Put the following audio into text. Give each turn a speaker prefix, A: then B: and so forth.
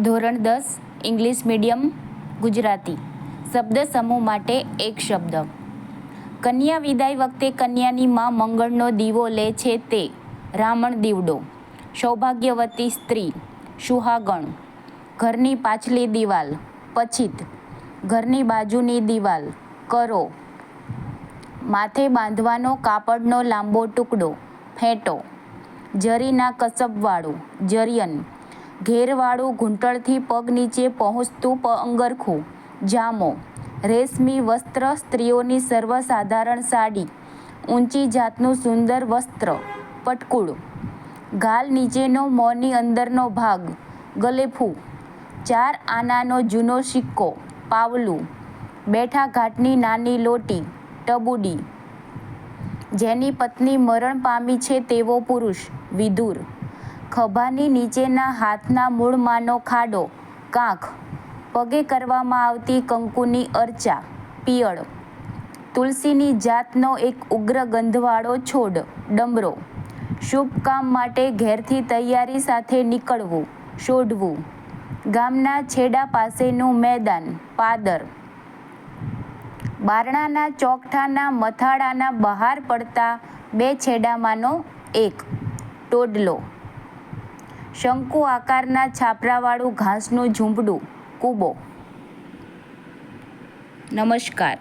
A: ધોરણ દસ, English medium, Gujarati. શબ્દ સમૂહ માટે એક શબ્દ. કન્યા વિદાય વખતે કન્યાની માં મંગળનો દીવો લે છે તે. રામણ દીવડો. સૌભાગ્યવતી સ્ત્રી. સુહાગણ. ઘરની પાછલી દિવાલ. પછીત. ઘરની બાજુની દિવાલ. કરો. માથે બાંધવાનો કાપડનો લાંબો ટુકડો. ફેંટો. જરીના કસબવાળું. જરિયન. ઘેરવાળું ઘૂંટણથી પગ નીચે પહોંચતું પ અંગરખું. જામો. રેશમી વસ્ત્ર, સ્ત્રીઓની સર્વસાધારણ સાડી. ઊંચી જાતનું સુંદર વસ્ત્ર. પટકુળ ગાલ નીચેનો, મોંની અંદરનો ભાગ. ગલેફું. ચાર આનાનો જૂનો સિક્કો. પાવલું. બેઠા ઘાટની નાની લોટી. ટબુડી. જેની પત્ની મરણ પામી છે તેવો પુરુષ. વિધુર ખભાની નીચેના હાથના મૂળમાંનો ખાડો, કાંખ, પગે કરવામાં આવતી કંકુની અર્ચા, પિયળ. તુલસીની જાતનો એક ઉગ્ર ગંધવાળો છોડ, ડમરો. શુભ કામ માટે ઘેરથી તૈયારી સાથે નીકળવું, શોધવું. ગામના છેડા પાસેનું મેદાન, પાદર. બારણાના ચોકઠાના મથાળાના બહાર પડતા બે છેડામાંનો એક, ટોડલો. શંકુ આકારના છાપરાવાળું ઘાસનું ઝૂંપડું કૂબો. નમસ્કાર.